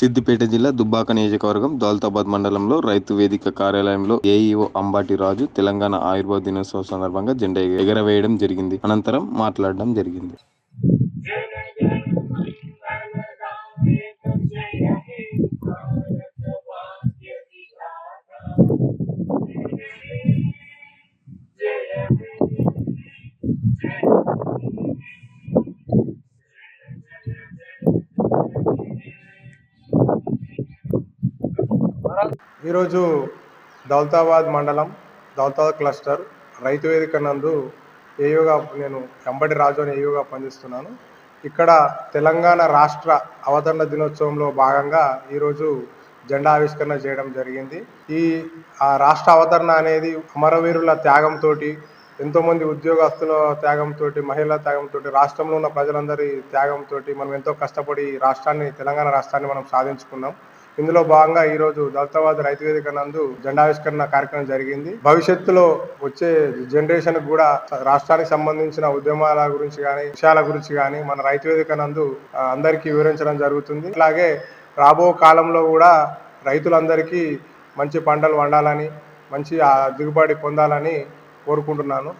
సిద్దిపేట జిల్లా దుబ్బాక నియోజకవర్గం దౌలతాబాద్ మండలంలో రైతు వేదిక కార్యాలయంలో ఏఈఓ అంబాటి రాజు తెలంగాణ ఆయుర్వేద దినోత్సవం సందర్భంగా జెండా ఎగరవేయడం జరిగింది. అనంతరం మాట్లాడడం జరిగింది. ఈరోజు దౌలతాబాద్ మండలం దౌలతాబాద్ క్లస్టర్ రైతు వేదిక నందు ఏయోగా నేను ఎంబడి రాజు అని ఏయోగా పనిచేస్తున్నాను. ఇక్కడ తెలంగాణ రాష్ట్ర అవతరణ దినోత్సవంలో భాగంగా ఈరోజు జెండా ఆవిష్కరణ చేయడం జరిగింది. ఈ రాష్ట్ర అవతరణ అనేది అమరవీరుల త్యాగంతో ఎంతోమంది ఉద్యోగస్తుల త్యాగంతో మహిళల త్యాగంతో రాష్ట్రంలో ఉన్న ప్రజలందరి త్యాగంతో మనం ఎంతో కష్టపడి ఈ రాష్ట్రాన్ని తెలంగాణ రాష్ట్రాన్ని మనం సాధించుకున్నాం. ఇందులో భాగంగా ఈ రోజు దళితవాద రైతు వేదిక నందు జెండావిష్కరణ కార్యక్రమం జరిగింది. భవిష్యత్తులో వచ్చే జనరేషన్ కూడా రాష్ట్రానికి సంబంధించిన ఉద్యమాల గురించి కానీ విషయాల గురించి కానీ మన రైతు వేదిక నందు అందరికీ వివరించడం జరుగుతుంది. అలాగే రాబో కాలంలో కూడా రైతులందరికీ మంచి పంటలు వండాలని మంచి దిగుబడి పొందాలని కోరుకుంటున్నాను.